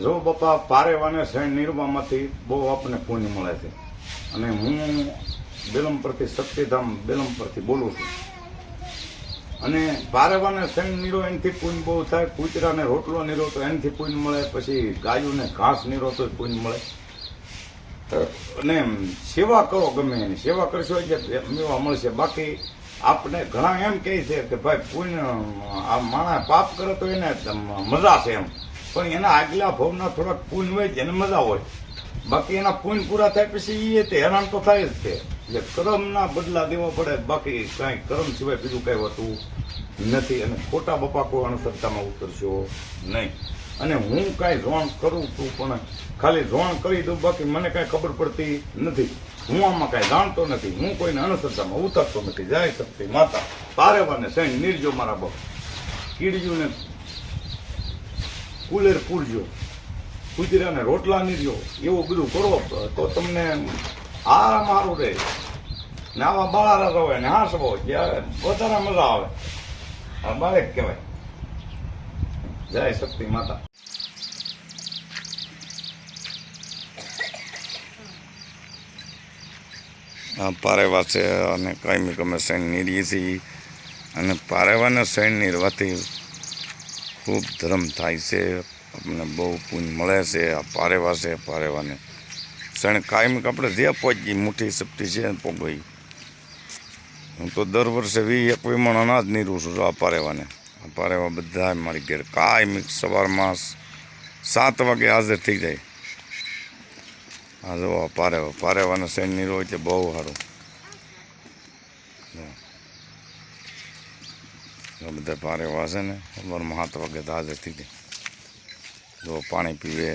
જો બાપા પારેવાને શેણ નિર્વામાંથી બહુ આપણને પુણ્ય મળે છે. અને હું બેલમપરથી શક્તિધામ બેલમ પરથી બોલું છું. અને પારેવાને શેણ નીરો એનાથી પુણ્ય બહુ થાય કૂતરાને રોટલો નીરો તો એનાથી પુણ્ય મળે, પછી ગાયુને ઘાસ નીરો તો પુણ્ય મળે. અને સેવા કરો ગમે એની. સેવા કરશો એટલે મેવા મળશે. બાકી આપણે ઘણા એમ કહે છે કે ભાઈ પુણ્ય, આ માણસ પાપ કરે તો એને મજા છે એમ. પણ એના આગલા ભાવના થોડાક પુણ્ય હોય એને મજા હોય. બાકી એના પૂન પૂરા થાય પછી એ તે હેરાન તો થાય જ છે. એટલે કરમના બદલા દેવા પડે, બાકી કાંઈ કર્મ સિવાય બીજું કાંઈ હોતું નથી અને ખોટા બપા કોઈ અણસરતામાં ઉતરશો નહીં. અને હું કાંઈ રોણ કરું છું પણ ખાલી રોણ કરી દઉં, બાકી મને કાંઈ ખબર પડતી નથી. હું આમાં કાંઈ જાણતો નથી. હું કોઈને અણસરતામાં ઉતરતો નથી. જાય શક્તિ માતા. પારેવાને સૈન નિર્જો મારા બાપ. કીડીજુને કુલેર પૂરજો કુતરાને રોટલા નીરજો એવું બધું કરો, તો તમને આરામ સારું રહે. ને આવા બાળારા રહે ને હાંસવો, જ્યારે વધારે મજા આવે. આ બાળક કહેવાય. જય શક્તિ માતા. પારેવા છે અને કાયમી કમે શેણ નીરીએ છીએ અને પારેવાને શેણ નીરવાથી ખૂબ ધર્મ થાય છે આપણને બહુ પુણ્ય મળે છે, આ પારેવા છે, પારેવાને. શણ કાયમિક આપણે જે પહોંચી મુઠ્ઠી સપટી છે પોગઈ હું તો દર વર્ષે વી એક મણ અનાજ નીરું છું આ પારેવાને. આ પારેવા બધા મારી ઘેર કાયમિક સવારમાં સાત વાગે હાજર થઈ જાય. હા જો આ પારેવા, પારેવાના શણ નીરો તે બહુ સારું. આ બધા ભારે વાસે ને સવારમાં મહાત્મા તો હાજર થઈ જો પાણી પીવે